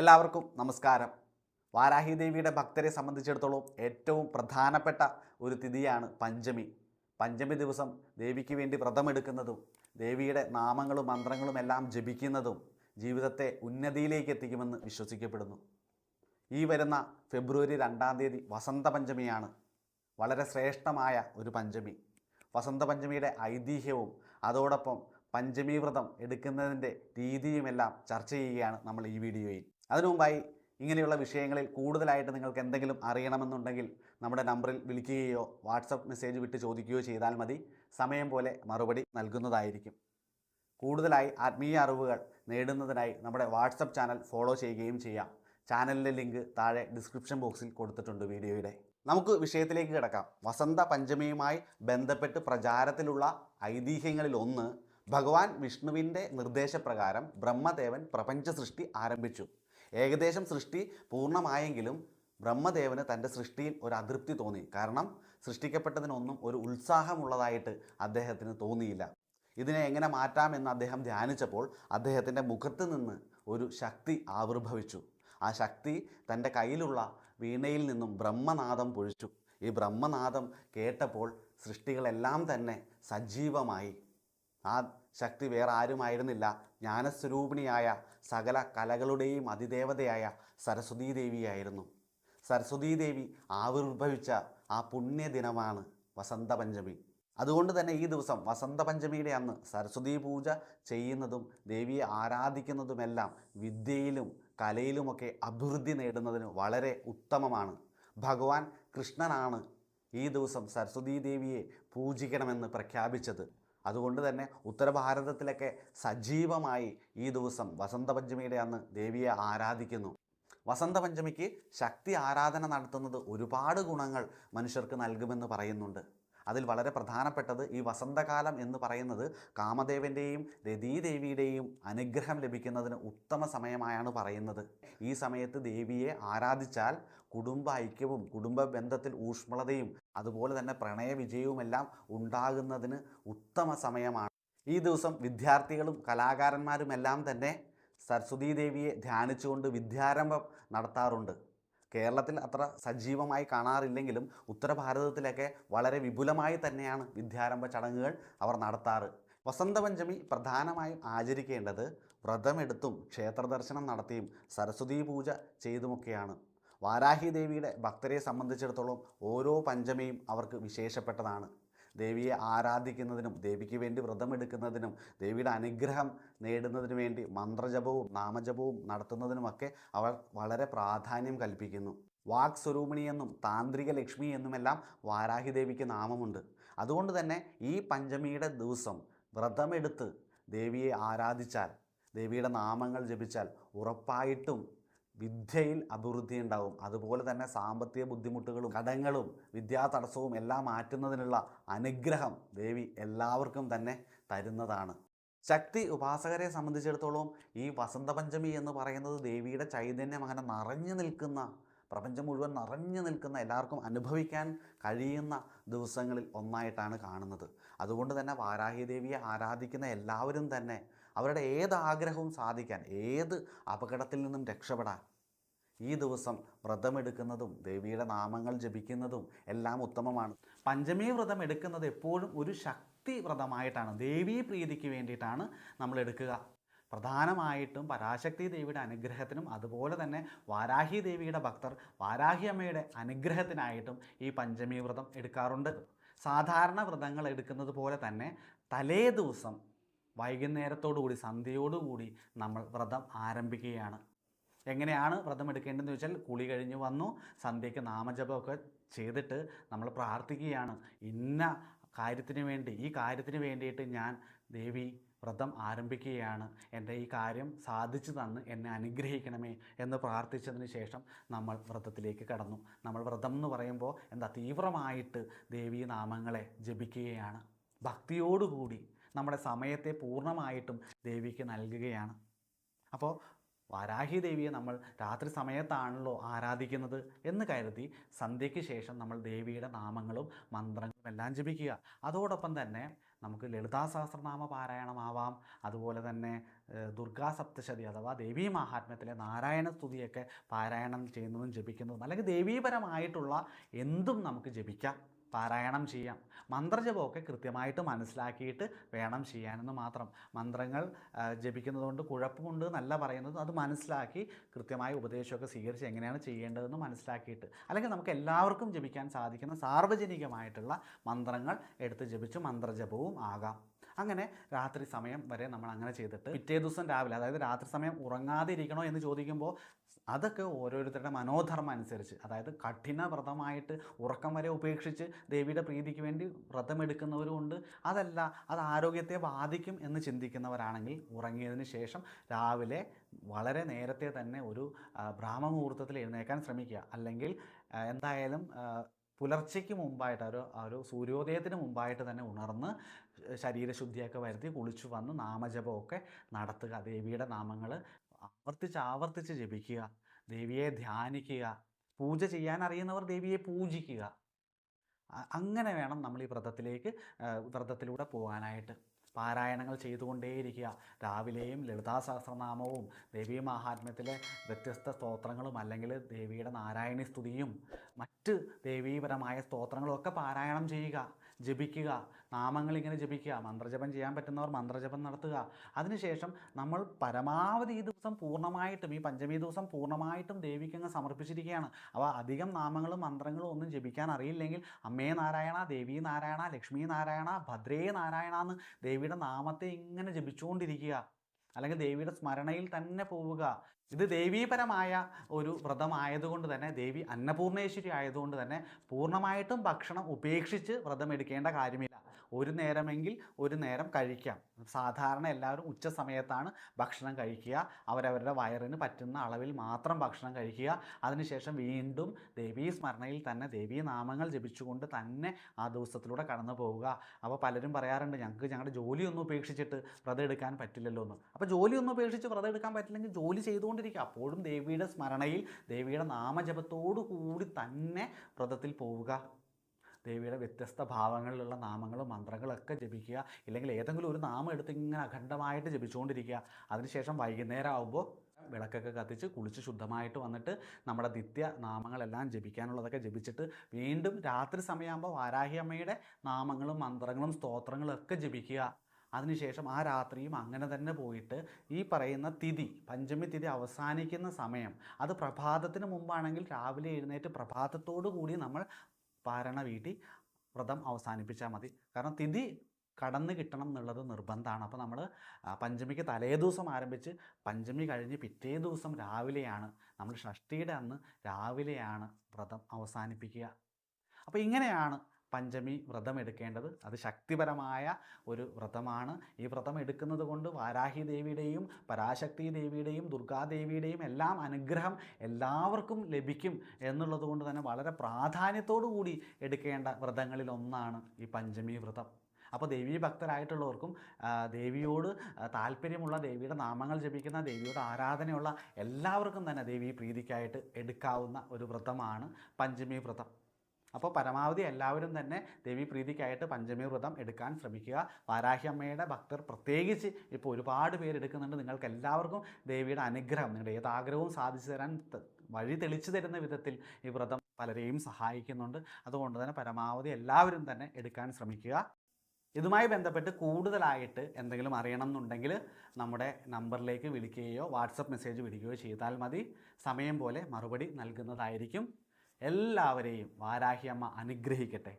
എല്ലാവർക്കും നമസ്കാരം. വാരാഹി ദേവിയുടെ ഭക്തരെ സംബന്ധിച്ചിടത്തോളം ഏറ്റവും പ്രധാനപ്പെട്ട ഒരു തിഥിയാണ് പഞ്ചമി. പഞ്ചമി ദിവസം ദേവിക്ക് വേണ്ടി വ്രതമെടുക്കുന്നതും ദേവിയുടെ നാമങ്ങളും മന്ത്രങ്ങളും എല്ലാം ജപിക്കുന്നതും ജീവിതത്തെ ഉന്നതിയിലേക്ക് എത്തിക്കുമെന്ന് വിശ്വസിക്കപ്പെടുന്നു. ഈ വരുന്ന ഫെബ്രുവരി രണ്ടാം തീയതി വസന്ത പഞ്ചമിയാണ്. വളരെ ശ്രേഷ്ഠമായ ഒരു പഞ്ചമി. വസന്ത പഞ്ചമിയുടെ ഐതിഹ്യവും അതോടൊപ്പം പഞ്ചമി വ്രതം എടുക്കുന്നതിന്റെ രീതിയുമെല്ലാം ചർച്ച ചെയ്യുകയാണ് നമ്മൾ ഈ വീഡിയോയിൽ. അതിനു മുമ്പായി ഇങ്ങനെയുള്ള വിഷയങ്ങളിൽ കൂടുതലായിട്ട് നിങ്ങൾക്ക് എന്തെങ്കിലും അറിയണമെന്നുണ്ടെങ്കിൽ നമ്മുടെ നമ്പറിൽ വിളിക്കുകയോ വാട്സപ്പ് മെസ്സേജ് വിട്ട് ചോദിക്കുകയോ ചെയ്താൽ മതി. സമയം പോലെ മറുപടി നൽകുന്നതായിരിക്കും. കൂടുതലായി ആത്മീയ അറിവുകൾ നേടുന്നതിനായി നമ്മുടെ വാട്സപ്പ് ചാനൽ ഫോളോ ചെയ്യുകയും ചെയ്യാം. ചാനലിന്റെ ലിങ്ക് താഴെ ഡിസ്ക്രിപ്ഷൻ ബോക്സിൽ കൊടുത്തിട്ടുണ്ട് വീഡിയോയുടെ. നമുക്ക് വിഷയത്തിലേക്ക് കിടക്കാം. വസന്ത പഞ്ചമിയുമായി ബന്ധപ്പെട്ട് പ്രചാരത്തിലുള്ള ഐതിഹ്യങ്ങളിൽ ഒന്ന് ഭഗവാൻ വിഷ്ണുവിന്റെ നിർദ്ദേശപ്രകാരം ബ്രഹ്മദേവൻ പ്രപഞ്ച സൃഷ്ടി ആരംഭിച്ചു. ഏകദേശം സൃഷ്ടി പൂർണമായെങ്കിലും ബ്രഹ്മദേവന് തന്റെ സൃഷ്ടിയിൽ ഒരു അതൃപ്തി തോന്നി. കാരണം സൃഷ്ടിക്കപ്പെട്ടതിനൊന്നും ഒരു ഉത്സാഹമുള്ളതായിട്ട് അദ്ദേഹത്തിന് തോന്നിയില്ല. ഇതിനെ എങ്ങനെ മാറ്റാമെന്ന് അദ്ദേഹം ധ്യാനിച്ചപ്പോൾ അദ്ദേഹത്തിന്റെ മുഖത്ത് നിന്ന് ഒരു ശക്തി ആവിർഭവിച്ചു. ആ ശക്തി തന്റെ കയ്യിലുള്ള വീണയിൽ നിന്നും ബ്രഹ്മനാഥം പൊഴിച്ചു. ഈ ബ്രഹ്മനാഥം കേട്ടപ്പോൾ സൃഷ്ടികളെല്ലാം തന്നെ സജീവമായി. ആ ശക്തി വേറെ ആരുമായിരുന്നില്ല. ജ്ഞാനസ്വരൂപിണിയായ സകല കലകളുടെയും അതിദേവതയായ സരസ്വതീ ദേവിയായിരുന്നു സരസ്വതീ ദേവി ആവിർഭവിച്ച ആ പുണ്യദിനമാണ് വസന്തപഞ്ചമി. അതുകൊണ്ട് തന്നെ ഈ ദിവസം വസന്തപഞ്ചമിയുടെ അന്ന് സരസ്വതീ പൂജ ചെയ്യുന്നതും ദേവിയെ ആരാധിക്കുന്നതുമെല്ലാം വിദ്യയിലും കലയിലുമൊക്കെ അഭിവൃദ്ധി നേടുന്നതിന് വളരെ ഉത്തമമാണ്. ഭഗവാൻ കൃഷ്ണനാണ് ഈ ദിവസം സരസ്വതീ ദേവിയെ പൂജിക്കണമെന്ന് പ്രഖ്യാപിച്ചത്. അതുകൊണ്ട് തന്നെ ഉത്തരഭാരതത്തിലൊക്കെ സജീവമായി ഈ ദിവസം വസന്തപഞ്ചമിയുടെ അന്ന് ദേവിയെ ആരാധിക്കുന്നു. വസന്തപഞ്ചമിക്ക് ശക്തി ആരാധന നടത്തുന്നത് ഒരുപാട് ഗുണങ്ങൾ മനുഷ്യർക്ക് നൽകുമെന്ന് പറയുന്നുണ്ട്. അതിൽ വളരെ പ്രധാനപ്പെട്ടത് ഈ വസന്തകാലം എന്ന് പറയുന്നത് കാമദേവന്റെയും രതീദേവിയുടെയും അനുഗ്രഹം ലഭിക്കുന്നതിന് ഉത്തമ സമയമായാണ് പറയുന്നത്. ഈ സമയത്ത് ദേവിയെ ആരാധിച്ചാൽ കുടുംബ ഐക്യവും കുടുംബ ബന്ധത്തിൽ ഊഷ്മളതയും അതുപോലെ തന്നെ പ്രണയ വിജയവുമെല്ലാം ഉണ്ടാകുന്നതിന് ഉത്തമ സമയമാണ്. ഈ ദിവസം വിദ്യാർത്ഥികളും കലാകാരന്മാരുമെല്ലാം തന്നെ സരസ്വതീ ദേവിയെ ധ്യാനിച്ചുകൊണ്ട് വിദ്യാരംഭം നടത്താറുണ്ട്. കേരളത്തിൽ അത്ര സജീവമായി കാണാറില്ലെങ്കിലും ഉത്തരഭാരതത്തിലൊക്കെ വളരെ വിപുലമായി തന്നെയാണ് വിദ്യാരംഭ ചടങ്ങുകൾ അവർ നടത്താറ്. വസന്തപഞ്ചമി പ്രധാനമായും ആചരിക്കേണ്ടത് വ്രതമെടുത്തും ക്ഷേത്രദർശനം നടത്തിയും സരസ്വതീ പൂജ ചെയ്തുമൊക്കെയാണ്. വാരാഹി ദേവിയുടെ ഭക്തരെ സംബന്ധിച്ചിടത്തോളം ഓരോ പഞ്ചമിയും അവർക്ക് വിശേഷപ്പെട്ടതാണ്. ദേവിയെ ആരാധിക്കുന്നതിനും ദേവിക്ക് വേണ്ടി വ്രതമെടുക്കുന്നതിനും ദേവിയുടെ അനുഗ്രഹം നേടുന്നതിനു വേണ്ടി മന്ത്രജപവും നാമജപവും നടത്തുന്നതിനുമൊക്കെ അവർ വളരെ പ്രാധാന്യം കൽപ്പിക്കുന്നു. വാക് സ്വരൂപിണി എന്നും താന്ത്രിക ലക്ഷ്മി എന്നുമെല്ലാം വാരാഹി ദേവിക്ക് നാമമുണ്ട്. അതുകൊണ്ട് തന്നെ ഈ പഞ്ചമിയുടെ ദിവസം വ്രതമെടുത്ത് ദേവിയെ ആരാധിച്ചാൽ ദേവിയുടെ നാമങ്ങൾ ജപിച്ചാൽ ഉറപ്പായിട്ടും വിദ്യയിൽ അഭിവൃദ്ധി ഉണ്ടാവും. അതുപോലെ തന്നെ സാമ്പത്തിക ബുദ്ധിമുട്ടുകളും കടങ്ങളും വിദ്യാ തടസ്സവും എല്ലാം മാറ്റുന്നതിനുള്ള അനുഗ്രഹം ദേവി എല്ലാവർക്കും തന്നെ തരുന്നതാണ്. ശക്തി ഉപാസകരെ സംബന്ധിച്ചിടത്തോളം ഈ വസന്തപഞ്ചമി എന്ന് പറയുന്നത് ദേവിയുടെ ചൈതന്യം അങ്ങനെ നിറഞ്ഞു നിൽക്കുന്ന പ്രപഞ്ചം മുഴുവൻ നിറഞ്ഞു നിൽക്കുന്ന എല്ലാവർക്കും അനുഭവിക്കാൻ കഴിയുന്ന ദിവസങ്ങളിൽ ഒന്നായിട്ടാണ് കാണുന്നത്. അതുകൊണ്ട് തന്നെ വാരാഹി ദേവിയെ ആരാധിക്കുന്ന എല്ലാവരും തന്നെ അവരുടെ ഏത് ആഗ്രഹവും സാധിക്കാൻ ഏത് അപകടത്തിൽ നിന്നും രക്ഷപ്പെടാൻ. ഈ ദിവസം വ്രതമെടുക്കുന്നതും ദേവിയുടെ നാമങ്ങൾ ജപിക്കുന്നതും എല്ലാം ഉത്തമമാണ്. പഞ്ചമി വ്രതം എടുക്കുന്നത് എപ്പോഴും ഒരു ശക്തി വ്രതമായിട്ടാണ് ദേവീ പ്രീതിക്ക് വേണ്ടിയിട്ടാണ് നമ്മൾ എടുക്കുക. പ്രധാനമായിട്ടും പരാശക്തി ദേവിയുടെ അനുഗ്രഹത്തിനും അതുപോലെ തന്നെ വാരാഹി ദേവിയുടെ ഭക്തർ വാരാഹി അമ്മയുടെ അനുഗ്രഹത്തിനായിട്ടും ഈ പഞ്ചമി വ്രതം എടുക്കാറുണ്ട്. സാധാരണ വ്രതങ്ങൾ എടുക്കുന്നത് പോലെ തന്നെ തലേ ദിവസം വൈകുന്നേരത്തോടുകൂടി സന്ധ്യയോടുകൂടി നമ്മൾ വ്രതം ആരംഭിക്കുകയാണ്. എങ്ങനെയാണ് വ്രതം എടുക്കേണ്ടതെന്ന് വെച്ചാൽ കുളി കഴിഞ്ഞ് വന്നു സന്ധ്യയ്ക്ക് നാമജപമൊക്കെ ചെയ്തിട്ട് നമ്മൾ പ്രാർത്ഥിക്കുകയാണ്. ഇന്ന കാര്യത്തിന് വേണ്ടി ഈ കാര്യത്തിന് വേണ്ടിയിട്ട് ഞാൻ ദേവി വ്രതം ആരംഭിക്കുകയാണ്. എന്റെ ഈ കാര്യം സാധിച്ചു തന്ന് എന്നെ അനുഗ്രഹിക്കണമേ എന്ന് പ്രാർത്ഥിച്ചതിന് ശേഷം നമ്മൾ വ്രതത്തിലേക്ക് കടന്നു. നമ്മൾ വ്രതം എന്ന് പറയുമ്പോൾ എന്താ തീവ്രമായിട്ട് ദേവീ നാമങ്ങളെ ജപിക്കുകയാണ്. ഭക്തിയോടുകൂടി നമ്മുടെ സമയത്തെ പൂർണമായിട്ടും ദേവിക്ക് നൽകുകയാണ്. അപ്പോൾ വാരാഹി ദേവിയെ നമ്മൾ രാത്രി സമയത്താണല്ലോ ആരാധിക്കുന്നത് എന്ന് കരുതി സന്ധ്യയ്ക്ക് ശേഷം നമ്മൾ ദേവിയുടെ നാമങ്ങളും മന്ത്രങ്ങളും എല്ലാം ജപിക്കുക. അതോടൊപ്പം തന്നെ നമുക്ക് ലളിതാ സഹസ്രനാമ പാരായണമാവാം. അതുപോലെ തന്നെ ദുർഗാ സപ്തശതി അഥവാ ദേവീ മഹാത്മ്യത്തിലെ നാരായണ സ്തുതിയൊക്കെ പാരായണം ചെയ്യുന്നതും ജപിക്കുന്നതും അല്ലെങ്കിൽ ദേവീപരമായിട്ടുള്ള എന്തും നമുക്ക് ജപിക്കാം. പാരായണം ചെയ്യാം. മന്ത്രജപമൊക്കെ കൃത്യമായിട്ട് മനസ്സിലാക്കിയിട്ട് വേണം ചെയ്യാനെന്ന് മാത്രം. മന്ത്രങ്ങൾ ജപിക്കുന്നതുകൊണ്ട് കുഴപ്പമുണ്ട് എന്നല്ല പറയുന്നത്. അത് മനസ്സിലാക്കി കൃത്യമായ ഉപദേശമൊക്കെ സ്വീകരിച്ച് എങ്ങനെയാണ് ചെയ്യേണ്ടതെന്ന് മനസ്സിലാക്കിയിട്ട്. അല്ലെങ്കിൽ നമുക്ക് എല്ലാവർക്കും ജപിക്കാൻ സാധിക്കുന്ന സാർവജനികമായിട്ടുള്ള മന്ത്രങ്ങൾ എടുത്ത് ജപിച്ച് മന്ത്രജപവും ആകാം. അങ്ങനെ രാത്രി സമയം വരെ നമ്മൾ അങ്ങനെ ചെയ്തിട്ട് പിറ്റേ ദിവസം രാവിലെ അതായത് രാത്രി സമയം ഉറങ്ങാതെ ഇരിക്കണോ എന്ന് ചോദിക്കുമ്പോൾ അതൊക്കെ ഓരോരുത്തരുടെ മനോധർമ്മം അനുസരിച്ച് അതായത് കഠിന വ്രതമായിട്ട് ഉറക്കം വരെ ഉപേക്ഷിച്ച് ദേവിയുടെ പ്രീതിക്ക് വേണ്ടി വ്രതമെടുക്കുന്നവരും ഉണ്ട്. അതല്ല അത് ആരോഗ്യത്തെ ബാധിക്കും എന്ന് ചിന്തിക്കുന്നവരാണെങ്കിൽ ഉറങ്ങിയതിന് ശേഷം രാവിലെ വളരെ നേരത്തെ തന്നെ ഒരു ബ്രാഹ്മമുഹൂർത്തത്തിൽ എഴുന്നേക്കാൻ ശ്രമിക്കുക. അല്ലെങ്കിൽ എന്തായാലും പുലർച്ചയ്ക്ക് മുമ്പായിട്ട് ഒരു ഒരു സൂര്യോദയത്തിന് മുമ്പായിട്ട് തന്നെ ഉണർന്ന് ശരീരശുദ്ധിയൊക്കെ വരുത്തി കുളിച്ചു വന്ന് നാമജപമൊക്കെ നടത്തുക. ദേവിയുടെ നാമങ്ങൾ ആവർത്തിച്ച് ആവർത്തിച്ച് ജപിക്കുക. ദേവിയെ ധ്യാനിക്കുക. പൂജ ചെയ്യാൻ അറിയുന്നവർ ദേവിയെ പൂജിക്കുക. അങ്ങനെ വേണം നമ്മൾ ഈ വ്രതത്തിലേക്ക് വ്രതത്തിലൂടെ പോകാനായിട്ട്. പാരായണങ്ങൾ ചെയ്തുകൊണ്ടേയിരിക്കുക. രാവിലെയും ലളിതാ സഹസ്രനാമവും ദേവീ മഹാത്മ്യത്തിലെ വ്യത്യസ്ത സ്തോത്രങ്ങളും അല്ലെങ്കിൽ ദേവിയുടെ നാരായണി സ്തുതിയും മറ്റ് ദേവീപരമായ സ്തോത്രങ്ങളും ഒക്കെ പാരായണം ചെയ്യുക. ജപിക്കുക. നാമങ്ങൾ ഇങ്ങനെ ജപിക്കുക. മന്ത്രജപം ചെയ്യാൻ പറ്റുന്നവർ മന്ത്രജപം നടത്തുക. അതിനുശേഷം നമ്മൾ പരമാവധി ഈ ദിവസം പൂർണമായിട്ടും ഈ പഞ്ചമി ദിവസം പൂർണമായിട്ടും ദേവിക്ക് അങ്ങ് സമർപ്പിച്ചിരിക്കുകയാണ്. അപ്പോൾ അധികം നാമങ്ങളും മന്ത്രങ്ങളും ഒന്നും ജപിക്കാൻ അറിയില്ലെങ്കിൽ അമ്മേ നാരായണ ദേവി നാരായണ ലക്ഷ്മി നാരായണ ഭദ്രേ നാരായണ എന്ന് ദേവിയുടെ നാമത്തെ ഇങ്ങനെ ജപിച്ചുകൊണ്ടിരിക്കുക. അല്ലെങ്കിൽ ദേവിയുടെ സ്മരണയിൽ തന്നെ പോവുക. ഇത് ദേവീപരമായ ഒരു വ്രതമായതുകൊണ്ട് തന്നെ ദേവി അന്നപൂർണേശ്വരി ആയതുകൊണ്ട് തന്നെ പൂർണമായിട്ടും ഭക്ഷണം ഉപേക്ഷിച്ച് വ്രതം എടുക്കേണ്ട കാര്യമില്ല. ഒരു നേരമെങ്കിൽ ഒരു നേരം കഴിക്കാം. സാധാരണ എല്ലാവരും ഉച്ച സമയത്താണ് ഭക്ഷണം കഴിക്കുക. അവരവരുടെ വയറിന് പറ്റുന്ന അളവിൽ മാത്രം ഭക്ഷണം കഴിക്കുക. അതിനുശേഷം വീണ്ടും ദേവീ സ്മരണയിൽ തന്നെ ദേവീ നാമങ്ങൾ ജപിച്ചുകൊണ്ട് തന്നെ ആ ദിവസത്തിലൂടെ കടന്നു പോവുക. അപ്പോൾ പലരും പറയാറുണ്ട് ഞങ്ങൾക്ക് ഞങ്ങളുടെ ജോലിയൊന്നും ഉപേക്ഷിച്ചിട്ട് വ്രതം എടുക്കാൻ പറ്റില്ലല്ലോ എന്ന്. അപ്പോൾ ജോലിയൊന്നും ഉപേക്ഷിച്ച് വ്രതം എടുക്കാൻ പറ്റില്ലെങ്കിൽ ജോലി ചെയ്തുകൊണ്ടിരിക്കുക. അപ്പോഴും ദേവിയുടെ സ്മരണയിൽ ദേവിയുടെ നാമജപത്തോടു കൂടി തന്നെ വ്രതത്തിൽ പോവുക. ദേവിയുടെ വ്യത്യസ്ത ഭാവങ്ങളിലുള്ള നാമങ്ങളും മന്ത്രങ്ങളൊക്കെ ജപിക്കുക. ഇല്ലെങ്കിൽ ഏതെങ്കിലും ഒരു നാമം എടുത്ത് ഇങ്ങനെ അഖണ്ഡമായിട്ട് ജപിച്ചുകൊണ്ടിരിക്കുക. അതിനുശേഷം വൈകുന്നേരം ആകുമ്പോൾ വിളക്കൊക്കെ കത്തിച്ച് കുളിച്ച് ശുദ്ധമായിട്ട് വന്നിട്ട് നമ്മുടെ നിത്യ നാമങ്ങളെല്ലാം ജപിക്കാനുള്ളതൊക്കെ ജപിച്ചിട്ട് വീണ്ടും രാത്രി സമയമാകുമ്പോൾ വാരാഹി അമ്മയുടെ നാമങ്ങളും മന്ത്രങ്ങളും സ്തോത്രങ്ങളും ഒക്കെ ജപിക്കുക. അതിനുശേഷം ആ രാത്രിയും അങ്ങനെ തന്നെ പോയിട്ട് ഈ പറയുന്ന തിഥി പഞ്ചമി തിഥി അവസാനിക്കുന്ന സമയം അത് പ്രഭാതത്തിന് മുമ്പാണെങ്കിൽ രാവിലെ എഴുന്നേറ്റ് പ്രഭാതത്തോടു കൂടി നമ്മൾ പാരണ വീട്ടി വ്രതം അവസാനിപ്പിച്ചാൽ മതി. കാരണം തിഥി കടന്നു കിട്ടണം എന്നുള്ളത് നിർബന്ധമാണ് അപ്പോൾ നമ്മൾ പഞ്ചമിക്ക് തലേ ദിവസം ആരംഭിച്ച് പഞ്ചമി കഴിഞ്ഞ് പിറ്റേ ദിവസം രാവിലെയാണ്. നമ്മൾ ഷഷ്ടിയുടെ അന്ന് രാവിലെയാണ് വ്രതം അവസാനിപ്പിക്കുക. അപ്പോൾ ഇങ്ങനെയാണ് പഞ്ചമി വ്രതം എടുക്കേണ്ടത് അത് ശക്തിപരമായ ഒരു വ്രതമാണ്. ഈ വ്രതം എടുക്കുന്നത് കൊണ്ട് വാരാഹി ദേവിയുടെയും പരാശക്തി ദേവിയുടെയും ദുർഗാദേവിയുടെയും എല്ലാം അനുഗ്രഹം എല്ലാവർക്കും ലഭിക്കും എന്നുള്ളത് കൊണ്ട് തന്നെ വളരെ പ്രാധാന്യത്തോടു കൂടി എടുക്കേണ്ട വ്രതങ്ങളിൽ ഒന്നാണ് ഈ പഞ്ചമി വ്രതം. അപ്പോൾ ദേവീ ഭക്തരായിട്ടുള്ളവർക്കും ദേവിയോട് താല്പര്യമുള്ള ദേവിയുടെ നാമങ്ങൾ ജപിക്കുന്ന ദേവിയുടെ ആരാധനയുള്ള എല്ലാവർക്കും തന്നെ ദേവീ പ്രീതിക്കായിട്ട് എടുക്കാവുന്ന ഒരു വ്രതമാണ് പഞ്ചമി വ്രതം. അപ്പോൾ പരമാവധി എല്ലാവരും തന്നെ ദേവി പ്രീതിക്കായിട്ട് പഞ്ചമി വ്രതം എടുക്കാൻ ശ്രമിക്കുക. വാരാഹി അമ്മയുടെ ഭക്തർ പ്രത്യേകിച്ച് ഇപ്പോൾ ഒരുപാട് പേരെടുക്കുന്നുണ്ട് നിങ്ങൾക്ക് എല്ലാവർക്കും ദേവിയുടെ അനുഗ്രഹം നിങ്ങളുടെ ഏത് ആഗ്രഹവും സാധിച്ചു തരാൻ വഴി തെളിച്ചു തരുന്ന വിധത്തിൽ ഈ വ്രതം പലരെയും സഹായിക്കുന്നുണ്ട്. അതുകൊണ്ട് തന്നെ പരമാവധി എല്ലാവരും തന്നെ എടുക്കാൻ ശ്രമിക്കുക. ഇതുമായി ബന്ധപ്പെട്ട് കൂടുതലായിട്ട് എന്തെങ്കിലും അറിയണം എന്നുണ്ടെങ്കിൽ നമ്മുടെ നമ്പറിലേക്ക് വിളിക്കുകയോ വാട്സപ്പ് മെസ്സേജ് വിടുകയോ ചെയ്താൽ മതി. സമയം പോലെ മറുപടി നൽകുന്നതായിരിക്കും. എല്ലാവരെയും വാരാഹിയമ്മ അനുഗ്രഹിക്കട്ടെ.